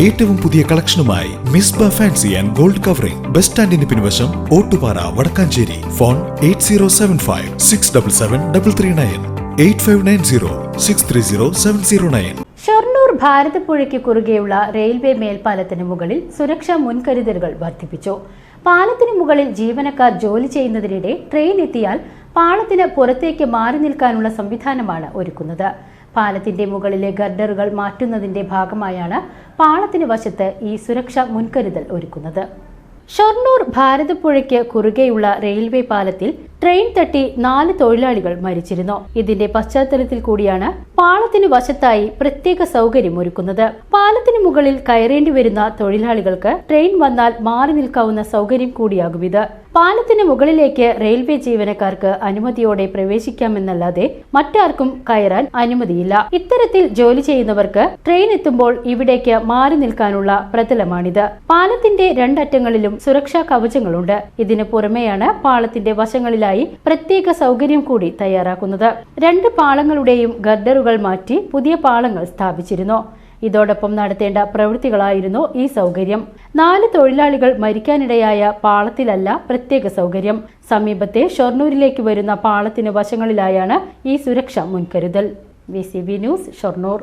ഏറ്റവും പുതിയ കളക്ഷനുമായി Misba fancy and gold covering. Bus സ്റ്റാൻഡിന് പിൻവശം Ottupara Vadakkanchery. Phone eight zero seven five six double seven double three nine. Eight five nine zero six three zero seven zero nine. Shoranur ഭാരതപ്പുഴയ്ക്ക് കുറുകെയുള്ള railway മേൽപ്പാലത്തിന് മുകളിൽ സുരക്ഷാ മുൻകരുതലുകൾ വർദ്ധിപ്പിച്ചു. പാലത്തിന് മുകളിൽ ജീവനക്കാർ ജോലി ചെയ്യുന്നതിനിടെ ട്രെയിൻ എത്തിയാൽ പാളത്തിന് പുറത്തേക്ക് മാറി നിൽക്കാനുള്ള സംവിധാനമാണ് ഒരുക്കുന്നത്. പാലത്തിന്റെ മുകളിലെ ഗർഡറുകൾ മാറ്റുന്നതിന്റെ ഭാഗമായാണ് പാളത്തിന് വശത്ത് ഈ സുരക്ഷ മുൻകരുതൽ ഒരുക്കുന്നത്. ഷൊർണൂർ ഭാരതപ്പുഴയ്ക്ക് കുറുകെയുള്ള റെയിൽവേ പാലത്തിൽ ട്രെയിൻ തട്ടി നാല് തൊഴിലാളികൾ മരിച്ചിരുന്നു. ഇതിന്റെ പശ്ചാത്തലത്തിൽ കൂടിയാണ് പാളത്തിന് വശത്തായി പ്രത്യേക സൗകര്യം ഒരുക്കുന്നത്. പാലത്തിന് മുകളിൽ കയറേണ്ടി വരുന്ന തൊഴിലാളികൾക്ക് ട്രെയിൻ വന്നാൽ മാറി നിൽക്കാവുന്ന സൗകര്യം കൂടിയാകും ഇത്. പാലത്തിന് മുകളിലേക്ക് റെയിൽവേ ജീവനക്കാർക്ക് അനുമതിയോടെ പ്രവേശിക്കാമെന്നല്ലാതെ മറ്റാർക്കും കയറാൻ അനുമതിയില്ല. ഇത്തരത്തിൽ ജോലി ചെയ്യുന്നവർക്ക് ട്രെയിൻ എത്തുമ്പോൾ ഇവിടേക്ക് മാറി നിൽക്കാനുള്ള പ്രതലമാണിത്. പാലത്തിന്റെ രണ്ടറ്റങ്ങളിലും സുരക്ഷാ കവചങ്ങളുണ്ട്. ഇതിനു പുറമെയാണ് പാളത്തിന്റെ വശങ്ങളിലായി പ്രത്യേക സൗകര്യം കൂടി തയ്യാറാക്കുന്നത്. രണ്ട് പാളങ്ങളുടെയും ഗർഡറുകൾ മാറ്റി പുതിയ പാളങ്ങൾ സ്ഥാപിച്ചിരുന്നു. ഇതോടൊപ്പം നടത്തേണ്ട പ്രവൃത്തികളായിരുന്നു ഈ സൗകര്യം. നാല് തൊഴിലാളികൾ മരിക്കാനിടയായ പാളത്തിലല്ല പ്രത്യേക സൗകര്യം. സമീപത്തെ ഷൊർണൂരിലേക്ക് വരുന്ന പാളത്തിന് വശങ്ങളിലായാണ് ഈ സുരക്ഷ മുൻകരുതൽ. V news Shoranur.